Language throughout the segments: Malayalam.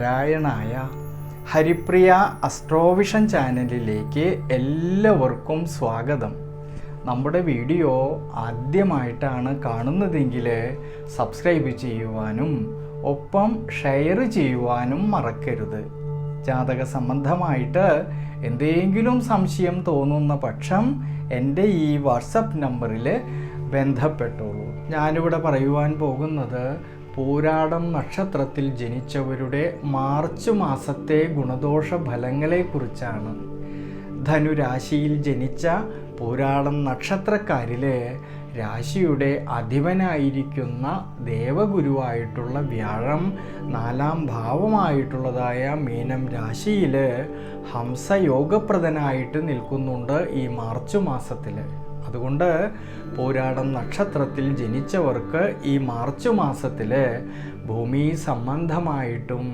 നാരായണായ ഹരിപ്രിയ അസ്ട്രോവിഷൻ ചാനലിലേക്ക് എല്ലാവർക്കും സ്വാഗതം. നമ്മുടെ വീഡിയോ ആദ്യമായിട്ടാണ് കാണുന്നതെങ്കിൽ സബ്സ്ക്രൈബ് ചെയ്യുവാനും ഒപ്പം ഷെയർ ചെയ്യുവാനും മറക്കരുത്. ജാതക സംബന്ധമായിട്ട് എന്തെങ്കിലും സംശയം തോന്നുന്ന പക്ഷം എന്റെ ഈ വാട്സപ്പ് നമ്പറിൽ ബന്ധപ്പെട്ടോളൂ. ഞാനിവിടെ പറയുവാൻ പോകുന്നത് പൂരാടം നക്ഷത്രത്തിൽ ജനിച്ചവരുടെ മാർച്ച് മാസത്തെ ഗുണദോഷ ഫലങ്ങളെക്കുറിച്ചാണ് ധനുരാശിയിൽ ജനിച്ച പൂരാടം നക്ഷത്രക്കാരിലെ രാശിയുടെ അധിപനായിരിക്കുന്ന ദേവഗുരുവായിട്ടുള്ള വ്യാഴം നാലാം ഭാവമായിട്ടുള്ളതായ മീനം രാശിയിൽ ഹംസയോഗപ്രദനായിട്ട് നിൽക്കുന്നുണ്ട് ഈ മാർച്ച് മാസത്തിൽ അതുകൊണ്ട് പോരാടം നക്ഷത്രത്തിൽ ജനിച്ചവർക്ക് ഈ മാർച്ച് മാസത്തിൽ ഭൂമി സംബന്ധമായിട്ടും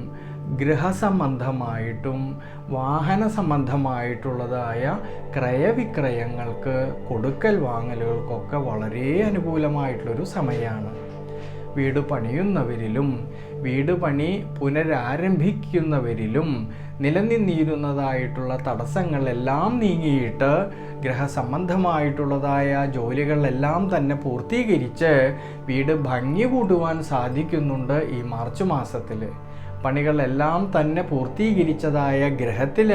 ഗൃഹസംബന്ധമായിട്ടും വാഹന സംബന്ധമായിട്ടുള്ളതായ ക്രയവിക്രയങ്ങൾക്ക് കൊടുക്കൽ വാങ്ങലുകൾക്കൊക്കെ വളരെ അനുകൂലമായിട്ടുള്ളൊരു സമയമാണ്. വീട് പണിയുന്നവരിലും വീട് പണി പുനരാരംഭിക്കുന്നവരിലും നിലനിന്നിരുന്നതായിട്ടുള്ള തടസ്സങ്ങളെല്ലാം നീങ്ങിയിട്ട് ഗ്രഹസംബന്ധമായിട്ടുള്ളതായ ജോലികളെല്ലാം തന്നെ പൂർത്തീകരിച്ച് വീട് ഭംഗി കൂട്ടുവാൻ സാധിക്കുന്നുണ്ട് ഈ മാർച്ച് മാസത്തിൽ പണികളെല്ലാം തന്നെ പൂർത്തീകരിച്ചതായ ഗ്രഹത്തിൽ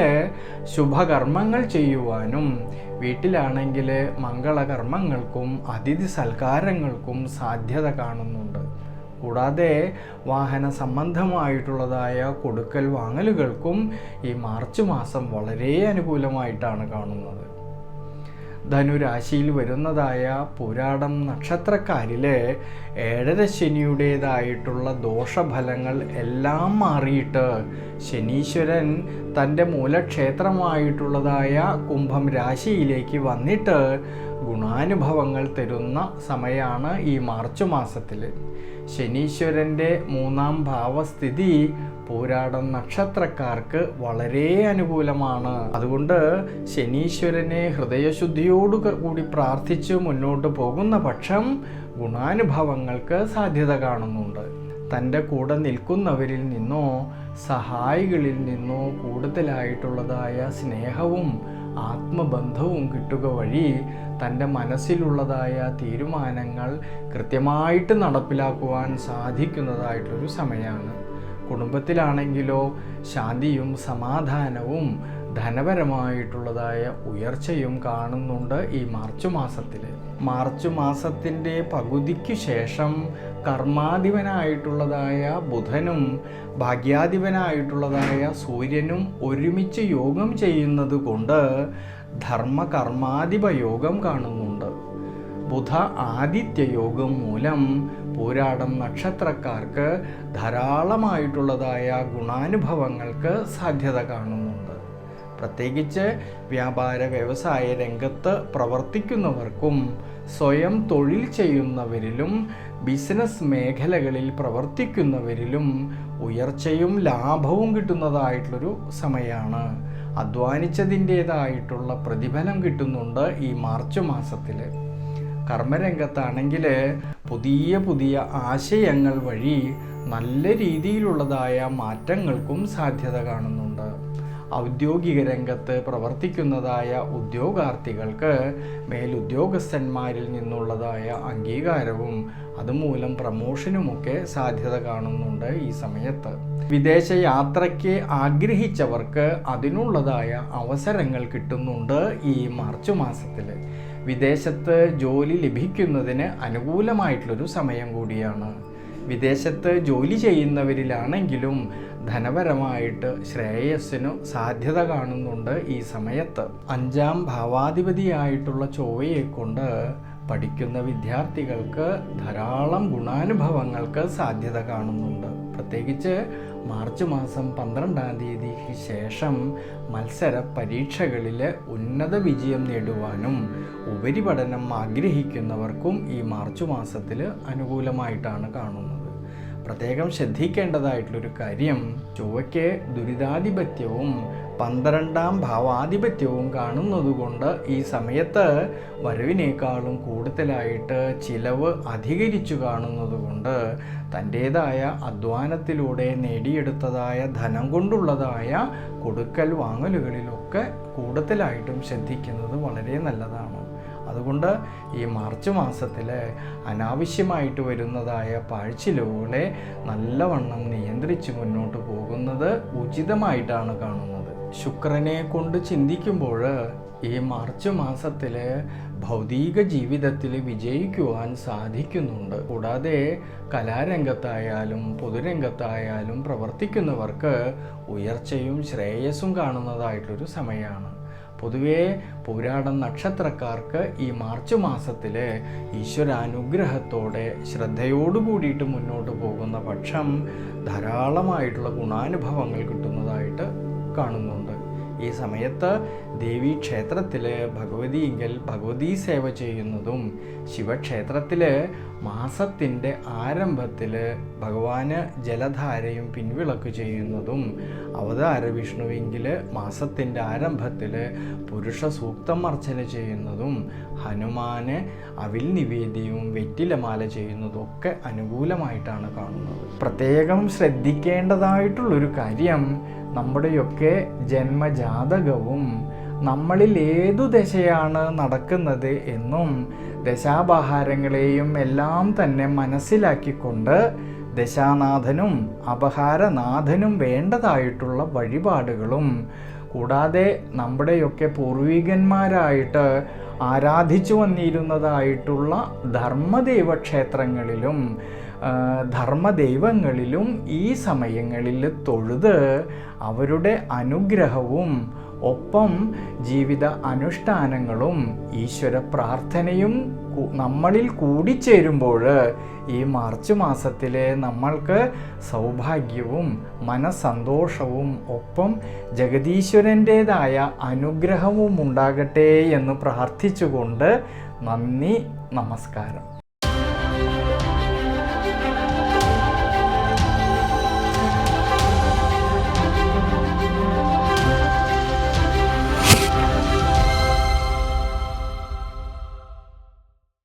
ശുഭകർമ്മങ്ങൾ ചെയ്യുവാനും വീട്ടിലാണെങ്കിൽ മംഗളകർമ്മങ്ങൾക്കും അതിഥി സൽക്കാരങ്ങൾക്കും സാധ്യത കാണുന്നുണ്ട്. കൂടാതെ വാഹന സംബന്ധമായിട്ടുള്ളതായ കൊടുക്കൽ വാങ്ങലുകൾക്കും ഈ മാർച്ച് മാസം വളരെ അനുകൂലമായിട്ടാണ് കാണുന്നത്. ധനുരാശിയിൽ വരുന്നതായ പുരാടം നക്ഷത്രക്കാരിലെ ഏഴര ശനിയുടേതായിട്ടുള്ള ദോഷഫലങ്ങൾ എല്ലാം മാറിയിട്ട് ശനീശ്വരൻ തന്റെ മൂലക്ഷേത്രമായിട്ടുള്ളതായ കുംഭം രാശിയിലേക്ക് വന്നിട്ട് ഗുണാനുഭവങ്ങൾ തരുന്ന സമയമാണ് ഈ മാർച്ച് മാസത്തിൽ ശനീശ്വരന്റെ മൂന്നാം ഭാവസ്ഥിതി പൂരാടം നക്ഷത്രക്കാർക്ക് വളരെ അനുകൂലമാണ്. അതുകൊണ്ട് ശനീശ്വരനെ ഹൃദയശുദ്ധിയോടു കൂടി പ്രാർത്ഥിച്ച് മുന്നോട്ട് പോകുന്ന പക്ഷം ഗുണാനുഭവങ്ങൾക്ക് സാധ്യത കാണുന്നുണ്ട്. തന്റെ കൂടെ നിൽക്കുന്നവരിൽ നിന്നോ സഹായികളിൽ നിന്നോ കൂടുതലായിട്ടുള്ളതായ സ്നേഹവും ആത്മബന്ധവും കിട്ടുക വഴി തന്റെ മനസ്സിലുള്ളതായ തീരുമാനങ്ങൾ കൃത്യമായിട്ട് നടപ്പിലാക്കുവാൻ സാധിക്കുന്നതായിട്ടൊരു സമയമാണ്. കുടുംബത്തിലാണെങ്കിലോ ശാന്തിയും സമാധാനവും ധനപരമായിട്ടുള്ളതായ ഉയർച്ചയും കാണുന്നുണ്ട് ഈ മാർച്ച് മാസത്തിൽ മാർച്ച് മാസത്തിന്റെ പകുതിക്ക് ശേഷം കർമാധിപനായിട്ടുള്ളതായ ബുധനും ഭാഗ്യാധിപനായിട്ടുള്ളതായ സൂര്യനും ഒരുമിച്ച് യോഗം ചെയ്യുന്നത് കൊണ്ട് ധർമ്മകർമാധിപ യോഗം കാണുന്നുണ്ട്. ബുധ ആദിത്യ യോഗം മൂലം പൂരാടം നക്ഷത്രക്കാർക്ക് ധാരാളമായിട്ടുള്ളതായ ഗുണാനുഭവങ്ങൾക്ക് സാധ്യത കാണുന്നുണ്ട്. പ്രത്യേകിച്ച് വ്യാപാര വ്യവസായ രംഗത്ത് പ്രവർത്തിക്കുന്നവർക്കും സ്വയം തൊഴിൽ ചെയ്യുന്നവരിലും ബിസിനസ് മേഖലകളിൽ പ്രവർത്തിക്കുന്നവരിലും ഉയർച്ചയും ലാഭവും കിട്ടുന്നതായിട്ടുള്ളൊരു സമയമാണ് അധ്വാനിച്ചതിന്റേതായിട്ടുള്ള പ്രതിഫലം കിട്ടുന്നുണ്ട് ഈ മാർച്ച് മാസത്തിൽ കർമ്മരംഗത്താണെങ്കിൽ പുതിയ പുതിയ ആശയങ്ങൾ വഴി നല്ല രീതിയിലുള്ളതായ മാറ്റങ്ങൾക്കും സാധ്യത കാണുന്നുണ്ട് ഔദ്യോഗിക രംഗത്ത് പ്രവർത്തിക്കുന്നതായ ഉദ്യോഗാർത്ഥികൾക്ക് മേലുദ്യോഗസ്ഥന്മാരിൽ നിന്നുള്ളതായ അംഗീകാരവും അതുമൂലം പ്രമോഷനുമൊക്കെ സാധ്യത കാണുന്നുണ്ട് ഈ സമയത്ത്. വിദേശ യാത്രയ്ക്ക് ആഗ്രഹിച്ചവർക്ക് അതിനുള്ളതായ അവസരങ്ങൾ കിട്ടുന്നുണ്ട് ഈ മാർച്ച് മാസത്തിൽ വിദേശത്ത് ജോലി ലഭിക്കുന്നതിന് അനുകൂലമായിട്ടുള്ളൊരു സമയം കൂടിയാണ്. വിദേശത്ത് ജോലി ചെയ്യുന്നവരിലാണെങ്കിലും ധനപരമായിട്ട് ശ്രേയസ്സിനു സാധ്യത കാണുന്നുണ്ട് ഈ സമയത്ത്. അഞ്ചാം ഭാവാധിപതിയായിട്ടുള്ള ചൊവ്വയെ കൊണ്ട് പഠിക്കുന്ന വിദ്യാർത്ഥികൾക്ക് ധാരാളം ഗുണാനുഭവങ്ങൾക്ക് സാധ്യത കാണുന്നുണ്ട്. പ്രത്യേകിച്ച് മാർച്ച് മാസം പന്ത്രണ്ടാം തീയതിക്ക് ശേഷം മത്സര പരീക്ഷകളിൽ ഉന്നത വിജയം നേടുവാനും ഉപരിപഠനം ആഗ്രഹിക്കുന്നവർക്കും ഈ മാർച്ച് മാസത്തിൽ അനുകൂലമായിട്ടാണ് കാണുന്നത്. പ്രത്യേകം ശ്രദ്ധിക്കേണ്ടതായിട്ടുള്ളൊരു കാര്യം ചൊവ്വയ്ക്ക് ദുരിതാധിപത്യവും പന്ത്രണ്ടാം ഭാവാധിപത്യവും കാണുന്നതുകൊണ്ട് ഈ സമയത്ത് വരവിനേക്കാളും കൂടുതലായിട്ട് ചിലവ് അധികരിച്ചു കാണുന്നതുകൊണ്ട് തന്റേതായ അധ്വാനത്തിലൂടെ നേടിയെടുത്തതായ ധനം കൊണ്ടുള്ളതായ കൊടുക്കൽ വാങ്ങലുകളിലൊക്കെ കൂടുതലായിട്ടും ശ്രദ്ധിക്കുന്നത് വളരെ നല്ലതാണ്. അതുകൊണ്ട് ഈ മാർച്ച് മാസത്തിൽ അനാവശ്യമായിട്ട് വരുന്നതായ പാഴ്ചിലവുകളെ നല്ലവണ്ണം നിയന്ത്രിച്ച് മുന്നോട്ട് പോകുന്നത് ഉചിതമായിട്ടാണ് കാണുന്നത്. ശുക്രനെ കൊണ്ട് ചിന്തിക്കുമ്പോൾ ഈ മാർച്ച് മാസത്തിൽ ഭൗതിക ജീവിതത്തിൽ വിജയിക്കുവാൻ സാധിക്കുന്നുണ്ട്. കൂടാതെ കലാരംഗത്തായാലും പൊതുരംഗത്തായാലും പ്രവർത്തിക്കുന്നവർക്ക് ഉയർച്ചയും ശ്രേയസ്സും കാണുന്നതായിട്ടൊരു സമയമാണ് പൊതുവേ പുരാട നക്ഷത്രക്കാർക്ക് ഈ മാർച്ച് മാസത്തിൽ ഈശ്വരാനുഗ്രഹത്തോടെ ശ്രദ്ധയോടു കൂടിയിട്ട് മുന്നോട്ട് പോകുന്ന പക്ഷം ധാരാളമായിട്ടുള്ള ഗുണാനുഭവങ്ങൾ കിട്ടുന്നതായിട്ട് കാണുന്നുണ്ട്. ഈ സമയത്ത് ദേവി ക്ഷേത്രത്തിൽ ഭഗവതിയെങ്കിൽ ഭഗവതി സേവ ചെയ്യുന്നതും ശിവക്ഷേത്രത്തിൽ മാസത്തിന്റെ ആരംഭത്തിൽ ഭഗവാന് ജലധാരയും പിൻവിളക്ക് ചെയ്യുന്നതും അവതാര വിഷ്ണുവെങ്കിൽ മാസത്തിന്റെ ആരംഭത്തിൽ പുരുഷ സൂക്തം അർച്ചന ചെയ്യുന്നതും ഹനുമാന് അവിൽ നിവേദ്യവും വെറ്റിലമാല ചെയ്യുന്നതും ഒക്കെ അനുകൂലമായിട്ടാണ് കാണുന്നത്. പ്രത്യേകം ശ്രദ്ധിക്കേണ്ടതായിട്ടുള്ളൊരു കാര്യം നമ്മുടെയൊക്കെ ജന്മജാതകവും നമ്മളിൽ ഏതു ദശയാണ് നടക്കുന്നത് എന്നും ദശാപഹാരങ്ങളെയും എല്ലാം തന്നെ മനസ്സിലാക്കിക്കൊണ്ട് ദശാനാഥനും അപഹാരനാഥനും വേണ്ടതായിട്ടുള്ള വഴിപാടുകളും കൂടാതെ നമ്മുടെയൊക്കെ പൂർവികന്മാരായിട്ട് ആരാധിച്ചു വന്നിരുന്നതായിട്ടുള്ള ധർമ്മദൈവ ക്ഷേത്രങ്ങളിലും ധർമ്മദൈവങ്ങളിലും ഈ സമയങ്ങളിൽ തൊഴുത് അവരുടെ അനുഗ്രഹവും ഒപ്പം ജീവിത അനുഷ്ഠാനങ്ങളും ഈശ്വര പ്രാർത്ഥനയും നമ്മളിൽ കൂടിച്ചേരുമ്പോൾ ഈ മാർച്ച് മാസത്തിലെ നമ്മൾക്ക് സൗഭാഗ്യവും മനസ്സന്തോഷവും ഒപ്പം ജഗദീശ്വരന്റേതായ അനുഗ്രഹവും ഉണ്ടാകട്ടെ എന്ന് പ്രാർത്ഥിച്ചുകൊണ്ട് നന്ദി നമസ്കാരം.